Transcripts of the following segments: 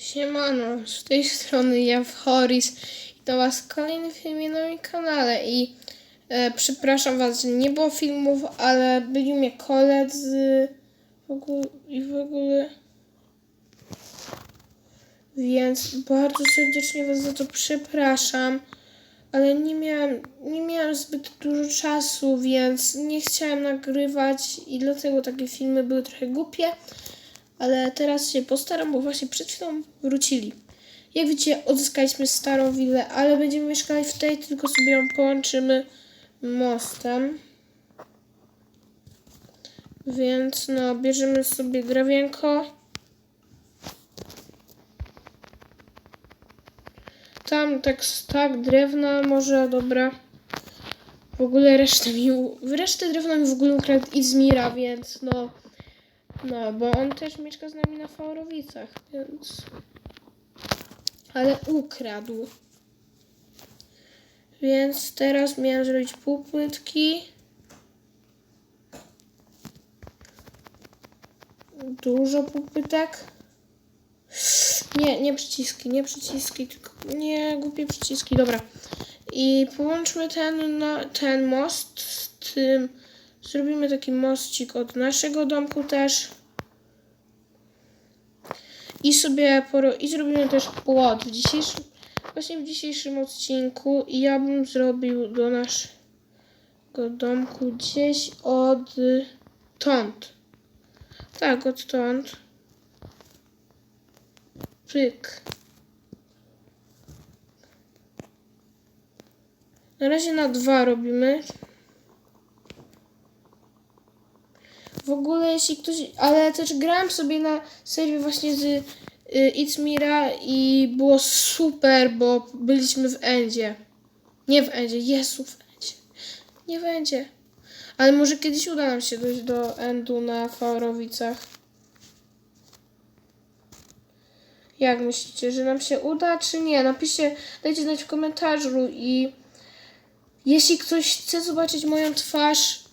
Siemano, z tej strony ja w Horis i to was kolejny filmie na moim kanale i e, przepraszam was, że nie było filmów, ale byli mnie koledzy w ogóle, i w ogóle. Więc bardzo serdecznie was za to przepraszam, ale nie miałem, nie miałem zbyt dużo czasu, więc nie chciałem nagrywać i dlatego takie filmy były trochę głupie ale teraz się postaram, bo właśnie przed chwilą wrócili. Jak widzicie, odzyskaliśmy starą willę, ale będziemy mieszkali w tej, tylko sobie ją połączymy mostem. Więc no, bierzemy sobie drewienko. Tam tak, tak drewna może, dobra. W ogóle resztę mi, resztę drewna mi w ogóle ukradł Izmira, więc no... No, bo on też mieszka z nami na Faurowicach, więc... Ale ukradł. Więc teraz miałem zrobić półpłytki. Dużo półpytek. Nie, nie przyciski, nie przyciski, tylko nie głupie przyciski, dobra. I połączmy ten, na, ten most z tym. Zrobimy taki mościk od naszego domku też. I sobie poro- i zrobimy też płot w dzisiejszym właśnie w dzisiejszym odcinku ja bym zrobił do naszego domku gdzieś od tąd. Tak, odtąd. Pyk. Na razie na dwa robimy. W ogóle jeśli ktoś, ale też grałem sobie na serwie właśnie z y, Itzmira i było super, bo byliśmy w Endzie. Nie w Endzie, Jezu w Endzie. Nie w Endzie. Ale może kiedyś uda nam się dojść do Endu na Faurowicach. Jak myślicie, że nam się uda, czy nie? Napiszcie, dajcie znać w komentarzu i jeśli ktoś chce zobaczyć moją twarz,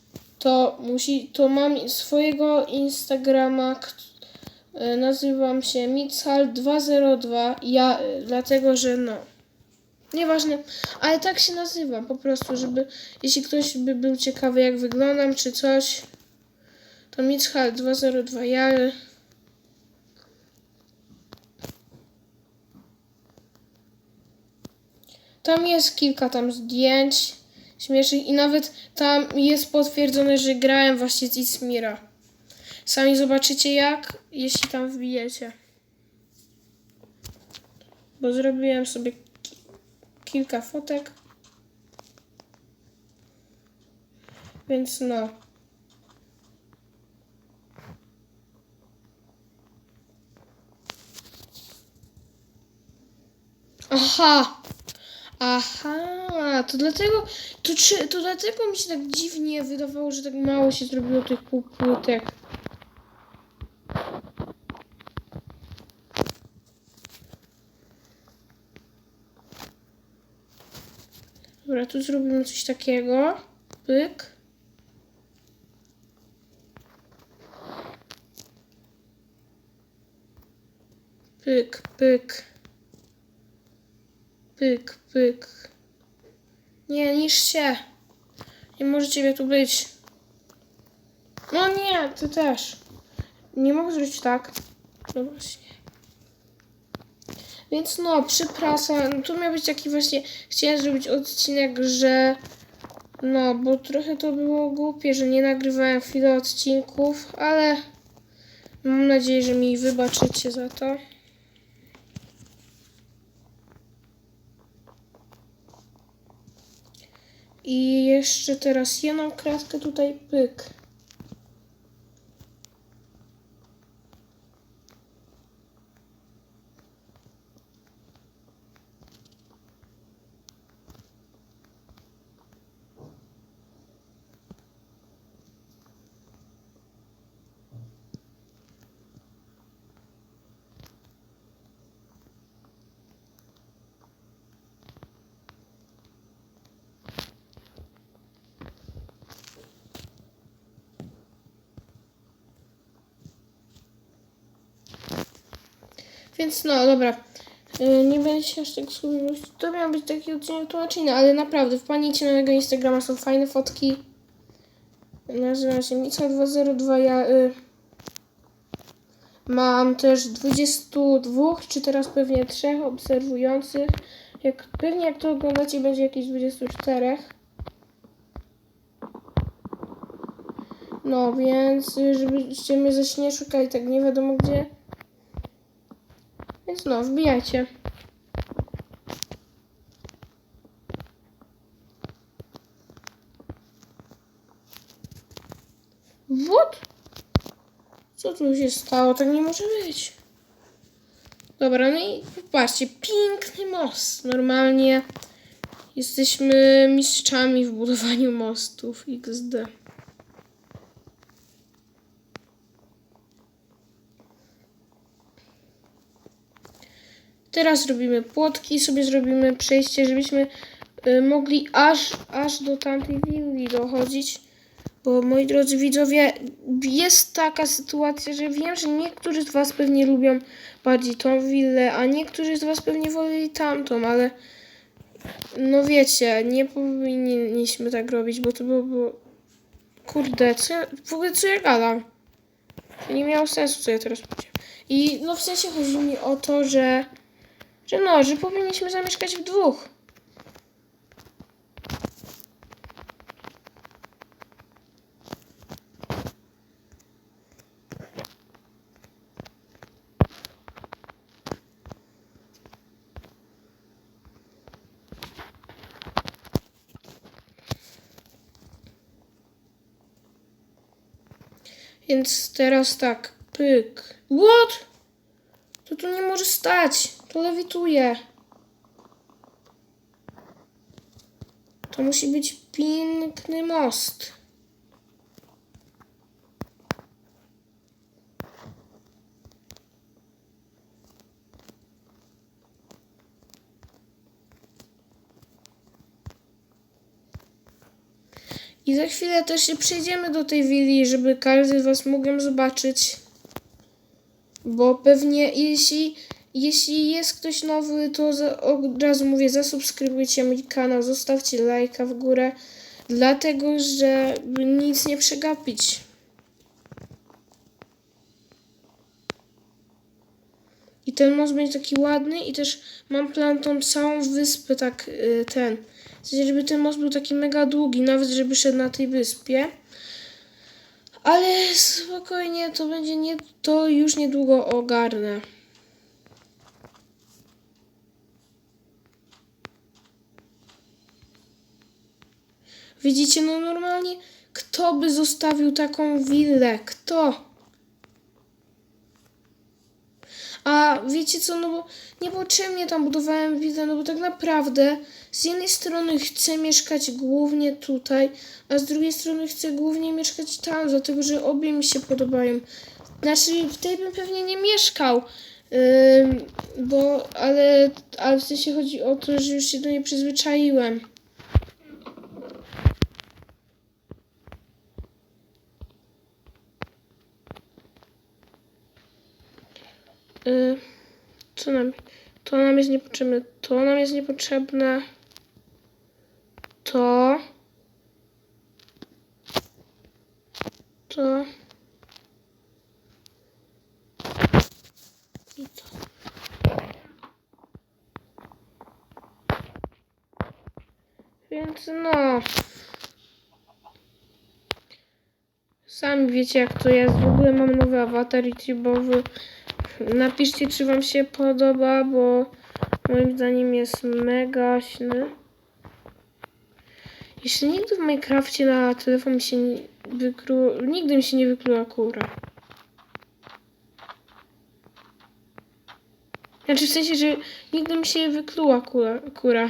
to musi, to mam swojego Instagrama, e, nazywam się Mical202, ja, e, dlatego, że no, nieważne, ale tak się nazywam, po prostu, żeby, jeśli ktoś by był ciekawy, jak wyglądam, czy coś, to Mical202, ja, Tam jest kilka tam zdjęć śmiesznych i nawet tam jest potwierdzone, że grałem właśnie z Ismira. Sami zobaczycie jak, jeśli tam wbijecie. Bo zrobiłem sobie ki- kilka fotek. Więc no. Aha! Aha, to dlatego, to, czy, to dlatego mi się tak dziwnie wydawało, że tak mało się zrobiło tych półpłytek. Dobra, tu zrobimy coś takiego. Pyk. Pyk, pyk. Pyk, pyk. Nie, niż się. Nie może ciebie tu być. No nie, ty też. Nie mogę zrobić tak. No właśnie. Więc no, przepraszam. Tu miał być taki właśnie. Chciałem zrobić odcinek, że. No, bo trochę to było głupie, że nie nagrywałem chwilę odcinków, ale mam nadzieję, że mi wybaczycie za to. I jeszcze teraz jedną kratkę tutaj pyk. Więc no, dobra. Y, Nie będę się aż tak skupiać. To miał być taki odcinek tłumaczenia, ale naprawdę, wpadnijcie na mojego Instagrama, są fajne fotki. Nazywam się Mica202, ja y, mam też 22, czy teraz pewnie 3 obserwujących. Jak, pewnie jak to oglądacie, będzie jakieś 24. No, więc y, żebyście mnie zaś nie szukali tak nie wiadomo gdzie. Więc no, wbijajcie. What? Co tu się stało? Tak nie może być. Dobra, no i popatrzcie, piękny most. Normalnie jesteśmy mistrzami w budowaniu mostów XD. Teraz robimy płotki, sobie zrobimy przejście, żebyśmy y, mogli aż, aż do tamtej willi dochodzić. Bo moi drodzy widzowie, jest taka sytuacja, że wiem, że niektórzy z Was pewnie lubią bardziej tą willę, a niektórzy z Was pewnie woleli tamtą, ale no wiecie, nie powinniśmy tak robić, bo to byłoby... Kurde, co ja, w ogóle co ja gadam? To nie miało sensu, co ja teraz powiedziałem. I no w sensie chodzi mi o to, że że no, że powinniśmy zamieszkać w dwóch. Więc teraz tak, pyk. What? To tu nie może stać. To lewituje. To musi być piękny most. I za chwilę też się przejdziemy do tej willi, żeby każdy z Was mógł ją zobaczyć. Bo pewnie jeśli, jeśli jest ktoś nowy, to od razu mówię, zasubskrybujcie mój kanał, zostawcie lajka w górę, dlatego że nic nie przegapić. I ten most będzie taki ładny i też mam plan tą całą wyspę tak y, ten. W sensie, żeby ten most był taki mega długi, nawet żeby szedł na tej wyspie. Ale spokojnie, to będzie nie, to już niedługo ogarnę. Widzicie, no normalnie, kto by zostawił taką willę? Kto? A wiecie co, no bo niepotrzebnie tam budowałem willę, no bo tak naprawdę z jednej strony chcę mieszkać głównie tutaj, a z drugiej strony chcę głównie mieszkać tam, dlatego że obie mi się podobają. Znaczy, w tej bym pewnie nie mieszkał, ym, bo, ale, ale w sensie chodzi o to, że już się do niej przyzwyczaiłem. Y, co nam, to jest niepotrzebne, to nam jest niepotrzebne, to, to i to. Więc no. Sami wiecie jak to jest. W ogóle mam nowy awatar YouTube'owy. Napiszcie, czy wam się podoba, bo moim zdaniem jest mega śny. Jeszcze nigdy w Minecrafcie na telefon mi się nie. Nigdy mi się nie wykluła kura. Znaczy w sensie, że nigdy mi się wykluła kura. kura.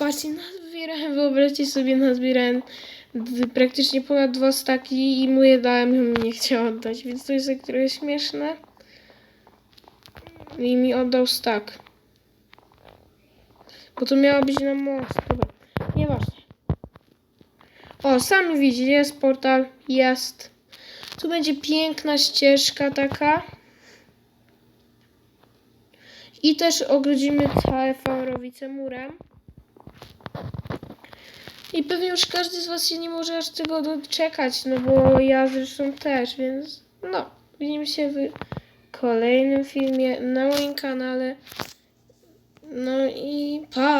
Patrzcie, nazbierałem, wyobraźcie sobie, nazbierałem praktycznie ponad dwa staki i mu je dałem on nie chciał oddać, więc to jest tak trochę śmieszne. I mi oddał stak. Bo to miała być na most. Dobra, nieważne. O, sami widzicie, jest portal, jest. Tu będzie piękna ścieżka taka. I też ogrodzimy całe Faurowice murem. I pewnie już każdy z Was się nie może aż tego doczekać, no bo ja zresztą też, więc no, widzimy się w kolejnym filmie na moim kanale. No i pa!